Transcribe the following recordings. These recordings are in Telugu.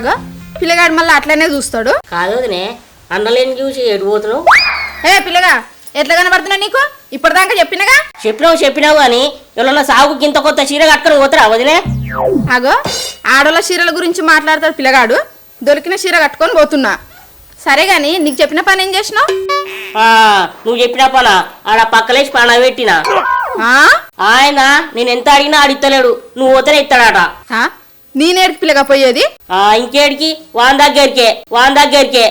ఆగో పిల్లగాడు మళ్ళీ అట్లనే చూస్తాడు. కాదు వదినే అన్నలేని చూసి ఏ పిల్లగా ఎట్లా కనబడుతున్నా నీకు? ఇప్పటిదాకా చెప్పినగా? చెప్పినావు చెప్పినావు కానీ ఎవరన్నా సాగు గింత కొత్త చీర కట్టుకొని పోతారా వదిలే ఆగో ఆడోళ్ళ చీరల గురించి మాట్లాడతాడు పిల్లగాడు. దొరికిన చీర కట్టుకొని పోతున్నా. సరే గాని నీకు చెప్పిన పని ఏం చేసినావు? ఆ, నువ్వు చెప్పిన పన? ఆడ పక్కలేసి పన పెట్టినా? ఆ? ఆయన నేను ఎంత అడిగినా అడిగలేడు నువ్వు పోతేనే ఇస్తాడట ఆ? నేనేడికి పిల్లగా పోయేది? ఆ, ఇంకేడికి? వాన్ దగ్గరికే. వాన్ దగ్గరికే.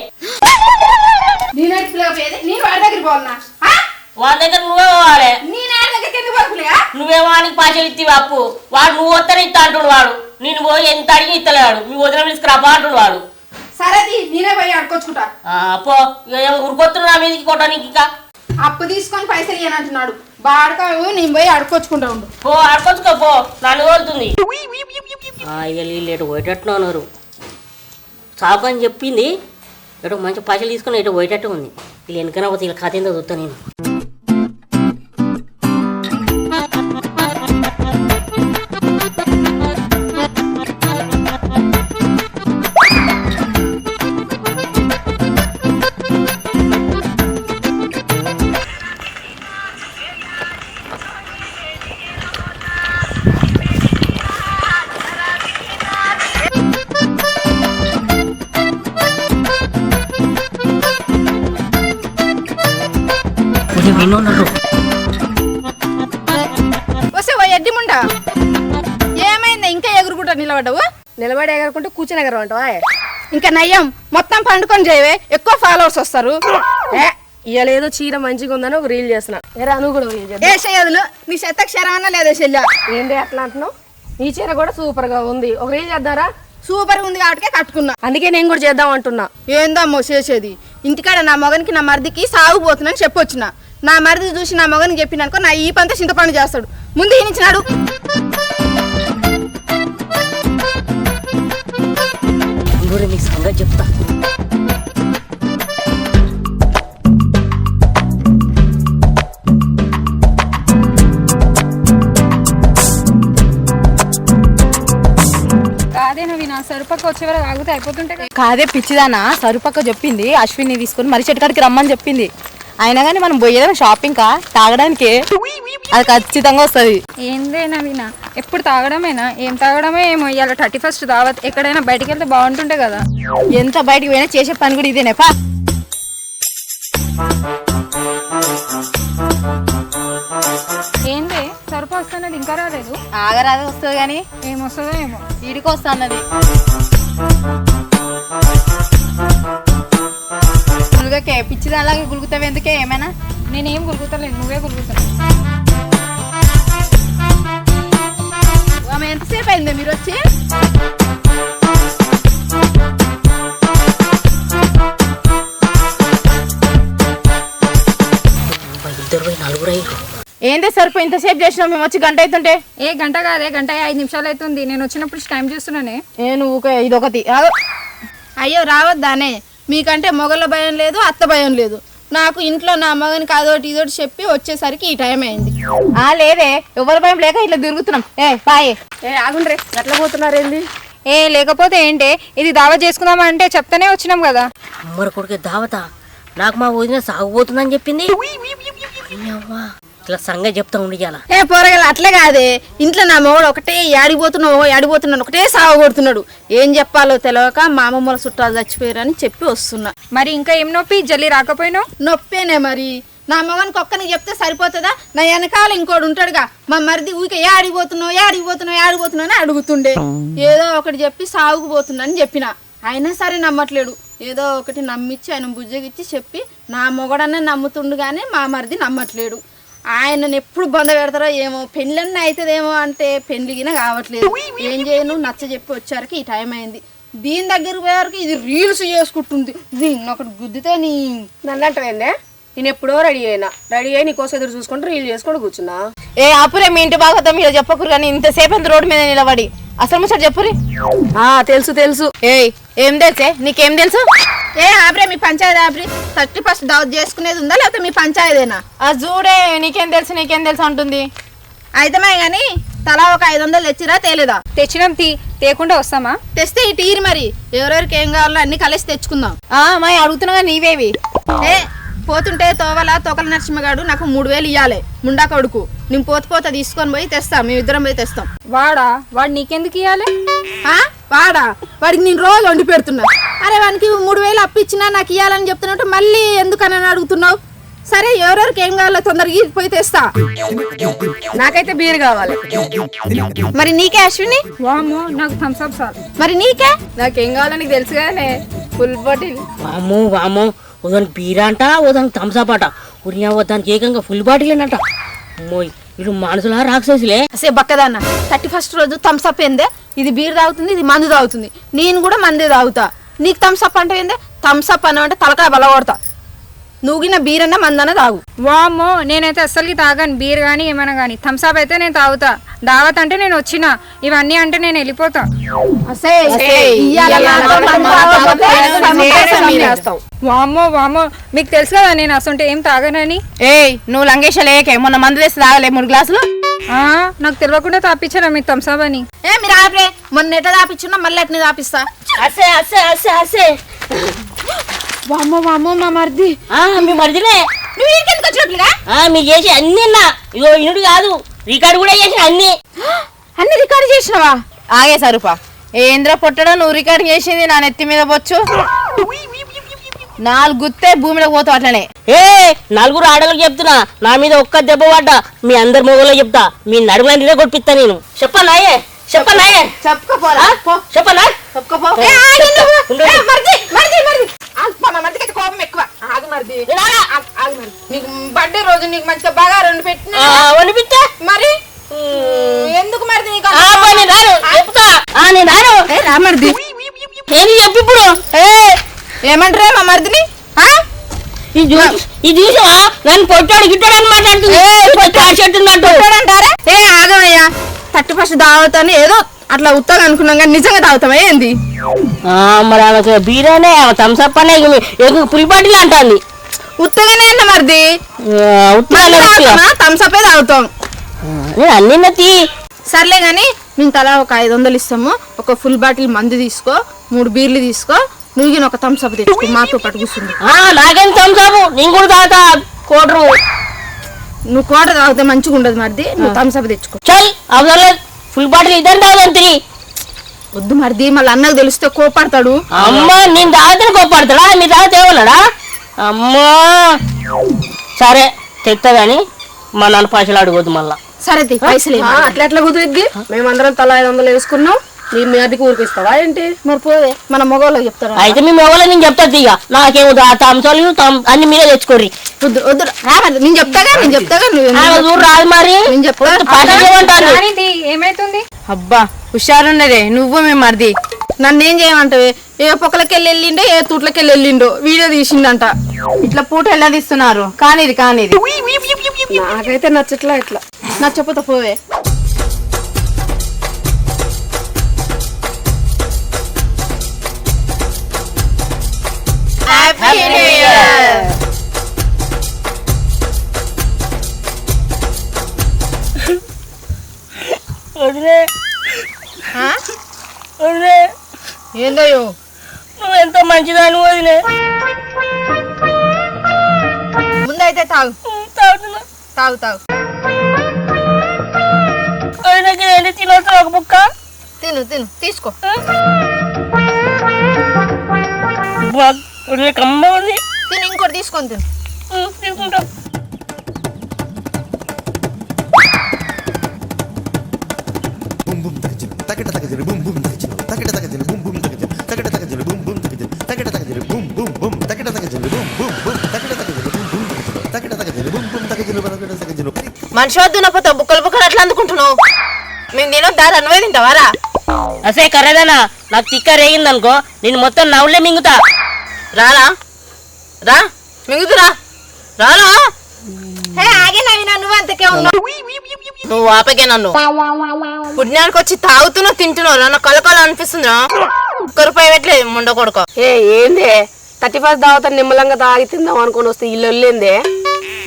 నేనేడికి పోయేది? నేను వాడి దగ్గరికి పోవాలనా? ఆ? వాన్ దగ్గర నువ్వే పోవాలి. నేను ఆడి దగ్గరికి ఎందుకు పిల్లగా? నువ్వే వానికి పాచలు ఇత్తివి అప్పు. వాడు నువ్వు వస్తేనే ఇస్తా అంటుడు వాడు. నేను పోయి ఎంత అడిగి ఇస్తలేడు నువ్వు వదిన తీసుకురాబా అంటుడు వాడు. సరే తీ, నేనే పోయి ఆడుకొచ్చుకుంటా. ఆ, పో. ఉరుకొస్తున్నా మీదకి కొట్టడానికి ఇంకా. అప్పు తీసుకొని పైసలు ఇయ్యనంటున్నాడు బాడకావు నేను పోయి ఆడుకొచ్చుకుంటా ఉండు. పో ఆడుకోవచ్చుకో పో. నన్ను కోరుతుంది ఇక వీళ్ళు ఎటు పోయేటట్టు ఉన్నారు. సాకు అని చెప్పింది. ఎటు మంచి పైసలు తీసుకుని ఎటు పోయేటట్టు ఉంది. వీళ్ళు వెనకన పోతే వీళ్ళ కథ ఏందో చూస్తా నేను. నిలబడి ఎగరకుంటే కూర్చొని ఎగరమంటావా? ఇంకా నయ్యం మొత్తం పండుకొని చేయవే ఎక్కువ ఫాలోవర్స్ వస్తారు. ఏ ఇవాళ ఏదో చీర మంచిగా ఉందని ఒక రీల్ చేస్తున్నా. ఎరా నువ్వు కూడా రీల్ చేద్దాం. ఏ చేయదులు నీ చెత్త క్షరమన్నా లేదా చెల్లి ఏంటి అట్లా అంటున్నావు? నీ చీర కూడా సూపర్గా ఉంది. ఒక రీల్ చేద్దారా. సూపర్ ఉంది కాబట్టి కట్టుకున్నా. అందుకే నేను కూడా చేద్దాం అంటున్నా. ఏందమ్మో చేసేది? ఇంటికాడ నా మగనికి నా మరిదికి సాగుపోతుందని చెప్పొచ్చిన? నా మరిది చూసి నా మగనికి చెప్పిననుకో నా ఈ పంత చింతపండు చేస్తాడు. ముందు ఈనిచ్చినాడు సంగతి చెప్తా సరుపక్క వచ్చే వరకు ఆగితే అయిపోతుంటే కదా. పిచ్చిదానా సరుపక్క చెప్పింది అశ్విని తీసుకొని మరి చెట్టుకాడికి రమ్మని చెప్పింది అయినా కానీ మనం పోయేదా షాపింగ్ కా? తాగడానికి? అది ఖచ్చితంగా వస్తుంది. ఏందే నవీన? ఎప్పుడు తాగడమేనా? ఏం తాగడమే ఏమో? ఇవాళ థర్టీ ఫస్ట్ దావత్ ఎక్కడైనా బయటికి వెళ్తే బాగుంటుండే కదా. ఎంత బయటికి పోయినా చేసే పని కూడా ఇదేనే పా. ఏందే? సరుపు వస్తున్నది ఇంకా రాలేదు? ఆగరాదే వస్తుంది కానీ ఏమొస్తుందో ఏమో. ఈడికి వస్తా అన్నది గుల్గకే పిచ్చిదాలాగా గులుగుతావు? ఎందుకే? ఏమైనా? నేనేం గురుగుతలేదు నువ్వే గురుగుతున్నావు ఆమె ఎంతసేపు అయింది? మీరు వచ్చి? ఏందే సరిపోయి ఇంతసేపు చేసినావు? మేము వచ్చి గంట అవుతుంటే. ఏ గంట కాదే గంట ఐదు నిమిషాలు అవుతుంది. నేను వచ్చినప్పుడు టైం చూస్తున్నానే. నేను ఇదొకటి. ఆగు. అయ్యో రావద్దానే. మీకంటే మొగల భయం లేదు అత్త భయం లేదు. నాకు ఇంట్లో నా మగనికి అదోటి ఇదోటి చెప్పి వచ్చేసరికి ఈ టైం అయింది. ఆ లేదే. ఎవరి భయం లేక ఇట్లా తిరుగుతున్నాం. ఏ పాయే ఏ ఆగుండ్రే. ఎట్లా పోతున్నారేంది? ఏ లేకపోతే ఏంటే ఇది దావత్ చేసుకుందామా అంటే చెప్తానే వచ్చినాం కదా. అమ్మరు కొడుకు దావత నాకు మా వదిన సాగుపోతుందని చెప్పింది. అమ్మా, ఇట్లా సంగతి చెప్తా ఉండి చాలా ఏ పోరగల అట్లే కాదే. ఇంట్లో నా మొగడు ఒకటే యాడిపోతున్నావు యాడిపోతున్నాను ఒకటే సాగు కొడుతున్నాడు. ఏం చెప్పాలో తెలియక మా అమ్మమ్మల చుట్టాలు చచ్చిపోయారని చెప్పి వస్తున్నా. మరి ఇంకా ఏం నొప్పి? జల్లి రాకపోయినావు? నొప్పేనే మరి. నా మగనికి ఒక్కనికి చెప్తే సరిపోతుందా? నా వెనకాల ఇంకోటి ఉంటాడుగా. మా మరిది ఊరికే ఏ ఆడిపోతున్నావు ఏ ఆడిపోతున్నావు ఏ ఆడిపోతున్నావు అని అడుగుతుండే. ఏదో ఒకటి చెప్పి అని చెప్పిన. అయినా సరే నమ్మట్లేడు. ఏదో ఒకటి నమ్మిచ్చి ఆయన బుజ్జగిచ్చి చెప్పి నా మొగడన్నే నమ్ముతుండు కానీ మా మరిది నమ్మట్లేడు. ఆయనను ఎప్పుడు బంద పెడతారో ఏమో పెళ్ళన్న అవుతుందేమో అంటే పెళ్ళిగిన కావట్లేదు. ఏం చేయను? నచ్చ చెప్పి వచ్చారికి ఈ టైం అయింది. దీని దగ్గర పోయేవరకు ఇది రీల్స్ చేసుకుంటుంది. దీన్ని ఒకటి గుద్దితే నీ నన్ను అంటావేందే నేను ఎప్పుడో రెడీ అయినా. రెడీ అయ్యి నీకోసం ఎదురు చూసుకుంటూ రీల్ చేసుకుంటూ కూర్చున్నా. ఏ ఆపురే మీ ఇంటి బాగోతాం మీరు చెప్పకురు కానీ ఇంతసేపు ఎంత రోడ్డు మీద నిలబడి? అసలు ముచ్చట చెప్పురి? ఆ తెలుసు తెలుసు. ఏయ్ ఏం తెలుసే? నీకేం తెలుసు? ఏ ఆబ్రే మీ పంచాయతీ ఆబ్రి. థర్టీ ఫస్ట్ దావత్ చేసుకునేది ఉందా లేకపోతే మీ పంచాయతీనా? ఆ చూడే నీకేం తెలుసు నీకేం తెలుసు అంటుంది. అయితమే గాని తలా ఒక ఐదు వందలు తెచ్చిరా తేలేదా? తెచ్చినాం తీ తేకుండా వస్తామా? తెస్తే ఇటు ఈరు మరి. ఎవరెవరికి ఏం కావాలో అన్ని కలిసి తెచ్చుకుందాం. ఆ మా అడుగుతున్నా నీవేవి. ఏ పోతుంటే తోవల తోకల నరసింహగాడు నాకు మూడు వేలు ఇవ్వాలి ముండా కొడుకు నేను పోత పోత తీసుకొని పోయి తెస్తాం మేము ఇద్దరం పోయి తెస్తాం. వాడా? వాడు నీకెందుకు ఇవ్వాలి ఆ? వాడా? వాడికి నేను రోజు వండి పెడుతున్నా. అరే వానికి మూడు వేలు అప్పిచ్చినా నాకు ఇవ్వాలని చెప్తున్నట్టు మళ్ళీ ఎందుకని అడుగుతున్నావు? సరే ఎవరెవరికి ఏం కావాలో తొందరగా పోయి తెస్తా. నాకైతే బీర్ కావాలి. మరి నీకే అశ్విని? నాకు సార్. మరి నీకే? నాకేం కావాలో నీకు తెలుసు కదనే. ఫుల్ బాటిల్ ఉదానికి బీరా అంట ఉదానికి థమ్స్అప్ అంట ఉరియా దానికి ఏకంగా ఫుల్ బాటిల్ అంట వీళ్ళు మనసులా రాక్షసులే. అసే బక్కదన్న థర్టీ ఫస్ట్ రోజు థమ్సప్ ఏందే? ఇది బీర్ తాగుతుంది ఇది మందు తాగుతుంది. నేను కూడా మందే తాగుతా. నీకు థమ్సప్ అంటే ఏందే? థమ్సప్ అప్ అంటే తలకాయ బల నువ్వుగిన బీర్ అన్న మందన్న తాగు. వామ్మో నేనైతే అస్సలకి తాగాను. బీర్ కానీ ఏమైనా కానీ థమ్స్ అప్ అయితే నేను తాగుతా. దావత్ అంటే నేను వచ్చిన. ఇవన్నీ అంటే నేను వెళ్ళిపోతా. వామ్మో వామ్మో. మీకు తెలుసు కదా నేను అసలు ఏం తాగనని? ఏయ్ నువ్వు లంగేష లేకే. మొన్న మందు తెస్తే తాగలే మూడు గ్లాసులు. ఆ, నాకు తెలియకుండా తాపించారా మీకు థమ్స్ అప్ అని? ఏ మీరు ఆపరే. మొన్న ఎట్లా తాపిచ్చున్నా మళ్ళీ ఎట్లా తాపిస్తా. అసే అసే అసే అసే. వామ్మో వామ్మో మా మరిది. ఆ, మీ మరిదిలే. నువ్వు ఇంకెందుకు వచ్చినట్లుగా ఆ, మీరు చేసి అన్ని ఇగో ఇనుడు కాదు. రికార్డు కూడా చేసి అన్ని. అన్ని రికార్డు చేసినవా? ఆగే సరుపా. ఏంద్ర పొట్టడం నువ్వు రికార్డింగ్ చేసింది నా నెత్తి మీద వచ్చు నాలుగు గుత్తే భూమిలో పోతావు అట్లనే. ఏ నలుగురు ఆడలకు చెప్తున్నా. నా మీద ఒక్క దెబ్బ పడ్డా. మీ అందరి మొగలో చెప్తా. మీ నడుములని ఇదే కొట్టిస్తా నేను. చెప్పనాయే చెప్పనాయే చెప్పుకోపోరా పో. చెప్పనా చెప్పుకోపో ఏ, ఏ, ఆగు నువ్వు. ఉండు. ఏ, మరిది మరిది మరిది ఆగు, పో, మా మరిదికి అయితే కోపం ఎక్కువ. ఆగు మరిది. ఆగా. మరిది. నీకు బర్త్డే రోజు నీకు మంచిగా బాగా రెండు పెట్టిన? ఆ, వనిపిస్తా మరి? ఎందుకు మరిది నీకు నేను రాను. చెప్తా. ఆ, నేను రాను. ఏ, రా మరిది. ఏంది చెప్పు ఇప్పుడు? ఏ ఏమంటారే మా మరిదిని? ఆ? ఇది ఇది చూసావా? నన్ను పొట్టాడు గిట్టాడు అని మాట్లాడుతుంది కాసేట్టున్నట్టు అంటారా ఏ ఆగమయ్యా థర్టీ ఫస్ట్ తాగుతాను ఏదో అట్లా ఉత్తగా అనుకున్నాం కానీ నిజంగా తాగుతావా ఏంది? ఆ, మరి ఆమెకు బీరానే థమ్స్అప్ అనే పులి బాటిల్ అంటుంది ఉత్తగానే అన్న మరిది. థమ్స్అపే తాగుతాం. నేను అన్ని నచ్చి సర్లే కానీ మేము తలా ఒక ఐదు వందలు ఇస్తాము. ఒక ఫుల్ బాటిల్ మందు తీసుకో మూడు బీర్లు తీసుకో నువ్వు ఈయన ఒక థమ్స్అప్ తెచ్చుకో మాతో పాటు కూర్చుంది నాకేం థమ్స్అప్ నేను కూడా తాగుతా కోటరు. నువ్వు కోట తాగితే మంచిగా ఉండదు మరిది. నువ్వు థమ్స్అప్ తెచ్చుకో. చల్ అవసరం లేదు ఫుల్ బాటిల్ ఇద్దరు తాగుదాం తిరిగి వద్దు మరిది మళ్ళీ అన్నకు తెలిస్తే కోపడతాడు. అమ్మా నేను తాగితే కోపడతాడా? మీరు తాగితే ఏమన్నాడా? అమ్మా. సరే తెస్తా కానీ మా నాన్న పైసలు అడగొద్దు మళ్ళా. సరే తీ, పైసలు అట్లా ఎట్లా కుదిరిద్ది? మేమందరం తలా ఐదు వందలు వేసుకున్నాం. మీ ఏంటి? మరి పోవే మన చెప్తారా? అయితే ఎవరో నేను చెప్తా ఇక నాకేమో థమ్సాలు అన్ని మీరే తెచ్చుకోర్రి. వద్దు వద్దు రా మరి నేను చెప్తాగా నేను చెప్తాగా నువ్వు రాదు మరి. నేను ఏమైతుంది? అబ్బా హుషారున్నదే నువ్వు మేము మరిది. నన్ను ఏం చేయమంటావే? ఏ పొక్కలకి వెళ్ళి వెళ్ళిండో ఏ తూట్లకి వెళ్ళి వెళ్ళిండో వీడియో తీసిండంట. ఇట్లా పూట ఎలా తీస్తున్నారు? కానిది కానిది. నాకైతే నచ్చట్లా ఇట్లా. నా చెప్పతో పోవే. వదిలే. వదిలే. ఏందయ్యో? నువ్వు ఎంతో మంచిదాని వదిలే. ముందైతే తాగు. తాగుతున్నా. తాగు తాగు. వదిలేకి వెళ్ళి తినొచ్చు ఒక బుక్క. తిను తిను. తీసుకో. వదిలే కమ్మ ఉంది. తిను ఇంకోటి తీసుకొని తిను. తీసుకుంటా. మనిషి వద్దు నా పోతే బుక్కలు బుక్కలు అట్లా అందుకుంటున్నావు. మేము తినొద్దా? రన్వే తింటావారా అసే కర్రేదనా? నాకు తిక్క రేగింది అనుకో నేను మొత్తం నవ్వులే మింగుతా. రారా రా మింగుతురా. రారా హే ఆగే నవీనా నువ్వు అంతకే ఉన్నావు. నువ్వు ఆపకే నన్ను. పుణ్యానికి వచ్చి తాగుతున్నావు తింటున్నావు. నన్ను కలకల అనిపిస్తుందిరా. ఒక్క రూపాయి పెట్టలేదు ముండ కొడుకో ఏ ఏందే? థర్టీ ఫస్ట్ దావత నిమ్మలంగా తాగి తిందాం అనుకొని వస్తే ఇల్లు వెళ్ళిందే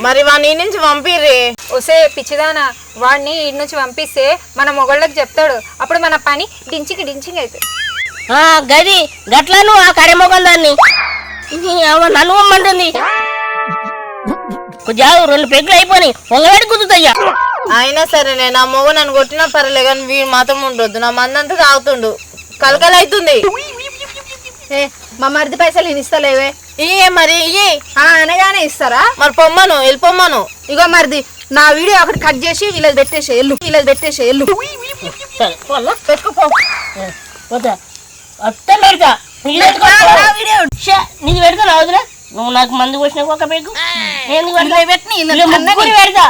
మరి వాని నుంచి పంపిర్రి? ఒసే పిచ్చిదానా వాడిని ఇటు నుంచి పంపిస్తే మన మొగళ్ళకి చెప్తాడు. అప్పుడు మన పని డించికి డించింగ్ అవుతుంది ఆ, గది గట్లను ఆ కరెమొగం దాన్ని? నన్ను అమ్మంటుంది జాగు రెండు పెగ్గులు అయిపోయి పొంగవేడి కుదుతాయ్యా అయినా సరేనే నా మొగ నన్ను కొట్టినా పర్లే కానీ వీడు మాత్రం ఉండొద్దు. నా మందంతా తాగుతుండు. కలకలైతుంది ఏ మా మరిది పైసలు ఇస్తలేవే? ఇయ్యే మరి ఇయ్యి. ఆ, అనగానే ఇస్తారా? మరి పొమ్మను వెళ్ళిపోమ్మను ఇగో మరిది నా వీడియో ఒకటి కట్ చేసి ఇలా పెట్టేసే ఎల్లు ఇలా పెట్టేసే ఎల్లు పెట్టుకోపో నీది పెడతా. నువ్వు నాకు మందు పోసిన ఒక పెగ్గు ముగ్గురు పెడతా?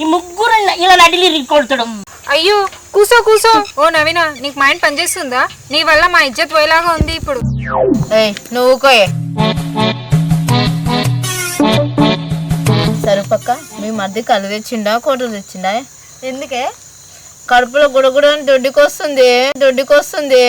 ఈ ముగ్గురు ఇలా నడిలి కొడతాడు. అయ్యో కూసో కూసో. ఓ నవీన నీకు మైండ్ పనిచేస్తుందా? నీ వల్ల మా ఇజ్జత్ పోయేలాగా ఉంది ఇప్పుడు. నువ్వు సరుపక్క మీ మధ్య కళ్ళు తెచ్చిండా కోటలు తెచ్చిండా? ఎందుకే? కడుపులో గుడగుడ దొడ్డికొస్తుంది దొడ్డికొస్తుంది.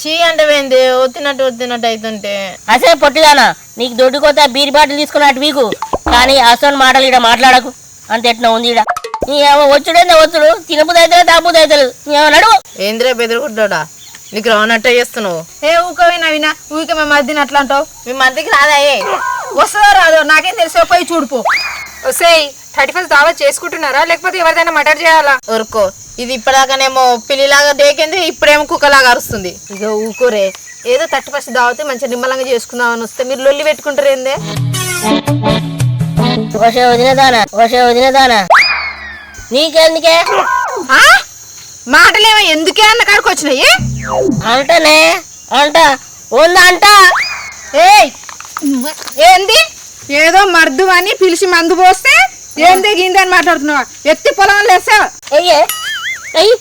షీ అంటే ఏంది ఒత్తినట్టు ఒత్తినట్టు అవుతుంటే అసే పొట్టిదానా నీకు దొడ్డుకోత బీరి బాటిల్ తీసుకుని అటు వీకు. కానీ అసలు మాటలు ఇక్కడ మాట్లాడకు. అంత ఎట్లా ఉంది ఇక్కడ నీ ఏమో వచ్చుడేందో వచ్చుడు తాబుది అయితే ఏమో నడువు. ఏంద్రే బెదిరిగుడ్డా నీకు రానట్టే చేస్తున్నావు. ఏ ఊకవే నవీనా ఊరికే మా మరిదిని అట్లా అంటావు? మీ మధ్యకి రాదాయే వస్తుందో రాదో నాకేం తెలిసి పోయి చూడుపో ఒసేయ్ థర్టీ ఫస్ట్ దావత్ చేసుకుంటున్నారా? లేకపోతే ఎవరిదైనా మర్డర్ చేయాలా? ఊరుకో. ఇది ఇప్పటిదాకానేమో పిల్లిలాగా దేకింది ఇప్పుడేమో కుక్కలాగా అరుస్తుంది. ఇక ఊకోరే ఏదో తట్టి ఫస్ట్ దావతే మంచిగా నిమ్మలంగా చేసుకుందామని వస్తే మీరు లొల్లి పెట్టుకుంటారు ఏందే? వదినదానా వదినదానా నీకెందుకే? ఆ? మాటలేమో ఎందుకే అన్న కాడికి వచ్చినాయి? అంటనే అంట ఉందా అంట? ఏయ్! ఏంది? ఏదో మర్దు అని పిలిచి మందు పోస్తే ఏంది గింది అని మాట్లాడుతున్నావా? ఎత్తి పొలం లేసా అయ్యే అయ్యి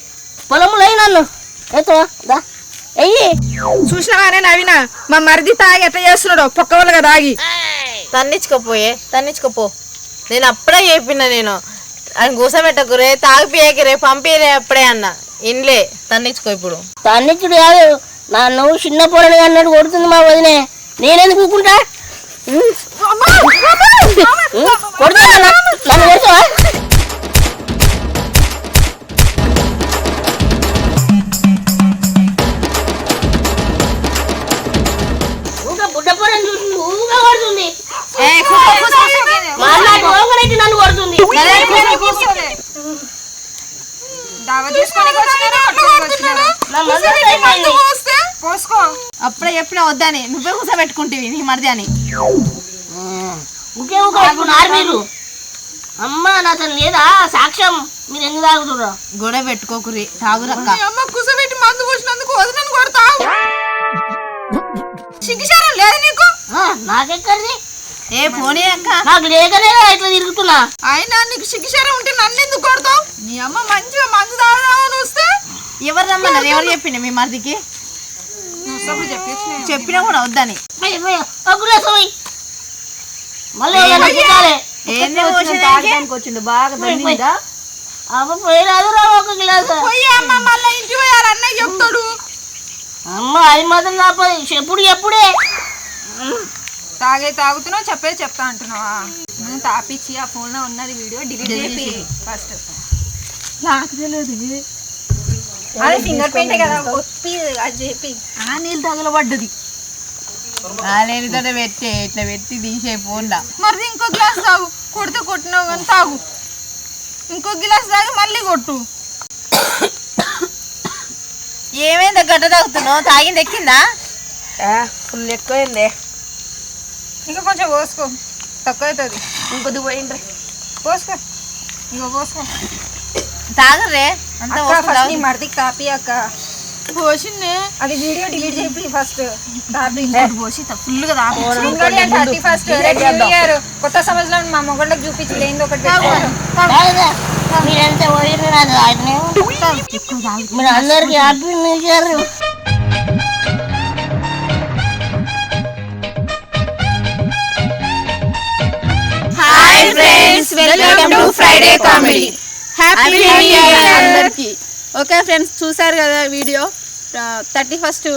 పొలములు అయ్యి నన్ను? ఎత్తు దా. అయ్యి చూసినావానే నవీన మా మరిది తాగి ఎట్లా చేస్తున్నాడు? పొక్క వాళ్ళగా తాగి. తన్నించుకోపోయే తన్నించుకోపో నేను అప్పుడే చెప్పిన నేను. ఆయన కూసబెట్టకురే తాగిపియకిరే పంపిరే అప్పుడే అన్న. ఇన్లే తన్నించుకో ఇప్పుడు. తన్నిచ్చుడు కాదు. నన్ను చిన్న పొలని అన్నట్టు కొడుతుంది మా వదినే. నేనెందుకు ఊకుంటా? ఉం? కొడుతున్నా నన్ను? పోసుకో. అప్పుడే చెప్పిన వద్దని. నువ్వే కూసబెట్టుకుంటేవి నీ మరిది అని. ఊకే ఊకే పెట్టుకున్నారు మీరు. అమ్మ నాతో లేదా? సాక్ష్యం. మీరు ఎందుకు తాగుతున్నారు గొడవ పెట్టుకోకురి తాగురక్క అమ్మ కుసబెట్టి మందు పోసినందుకు వదినను కొడతావు? సిగ్గుచారం లేదు నీకు? నాకెక్కడిది? ఏ పోనీ అక్క. నాకు లేకనే ఇట్లా తిరుగుతున్నా. అయినా నీకు సిగ్గుచారం ఉంటే నన్ను ఎందుకు కొడతావు? నీ అమ్మ మంచిగా మందు తాగుదామని వస్తే? ఎవరు రమ్మన్నారు? ఎవరు చెప్పిండు మీ మరిదికి? చెప్పినా కూడా వద్దని? వచ్చిండు బాగా. అమ్మ ఒక గ్లాసు. పోయి అమ్మ మళ్ళీ ఇంటి పోయారు అన్నయ్య చెప్తాడు. అమ్మ అది మాత్రం ఎప్పుడే. తాగే తాగుతున్నావు చెప్పేది చెప్తా అంటున్నావా? నువ్వు తాపిచ్చి ఆ ఫోన్లో ఉన్నది వీడియో డిలీట్ చేసి ఫస్ట్ నాకు తెలియదు అదే ఫింగర్ ప్రింట్ కదా ఒప్పి అది చెప్పి. ఆ నీళ్ళు తగలబడ్డది. నేనుతో పెట్టి ఇట్లా పెట్టి తీసే ఫోన్లా మరి ఇంకో గ్లాస్ తాగు. కొడితే కొట్టినావు కానీ తాగు. ఇంకో గ్లాస్ తాగి మళ్ళీ కొట్టు. ఏమైంది? గడ్డ తాగుతున్నావు? తాగింది ఎక్కిందా? ఫుల్ ఎక్కువైంది. ఇంకా కొంచెం పోసుకో. తక్కువ అవుతుంది ఇంకొద్ది పోయిండ్రి పోసుకో. ఇగో పోసుకో. తాగరే అంత నీ తాపి అక్క. పోసిందే అది వీడియో డిలీట్ చేయి ఫస్ట్ ఇంకోటి పోసి ఫుల్గా థర్టీ ఫస్ట్ కొత్త సంవత్సరం మా మొగళ్ళకి చూపించి లేని ఒకటి. మీరంతా ఆయనే. అందరికి happy new year. Friends welcome to Friday comedy happy new year అందరికి. ఓకే ఫ్రెండ్స్ చూసారు కదా వీడియో? థర్టీ ఫస్ట్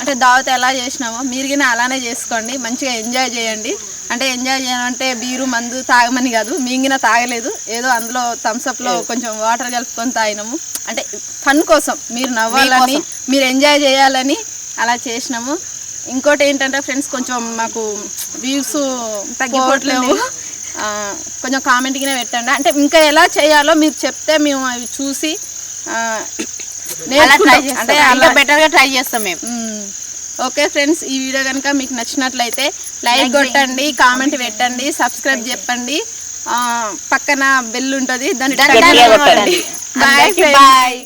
అంటే దావత్ ఎలా చేసినామో మీరు గిన అలానే చేసుకోండి మంచిగా ఎంజాయ్ చేయండి. అంటే ఎంజాయ్ చేయమంటే బీరు మందు తాగమని కాదు మింగిన తాగలేదు. ఏదో అందులో థమ్స్అప్లో కొంచెం వాటర్ కలుపుకొని తాగినాము. అంటే ఫన్ కోసం మీరు నవ్వాలని మీరు ఎంజాయ్ చేయాలని అలా చేసినాము. ఇంకోటి ఏంటంటే ఫ్రెండ్స్ కొంచెం మాకు వ్యూస్ తగ్గిపోవట్లేవు ఆ, కొంచెం కామెంట్గానే పెట్టండి. అంటే ఇంకా ఎలా చేయాలో మీరు చెప్తే మేము అవి చూసి అంటే అలా బెటర్గా ట్రై చేస్తాం మేము. ఓకే ఫ్రెండ్స్ ఈ వీడియో కనుక మీకు నచ్చినట్లయితే లైక్ కొట్టండి కామెంట్ పెట్టండి సబ్స్క్రైబ్ చెప్పండి. పక్కన బెల్ ఉంటుంది దాన్ని. Bye bye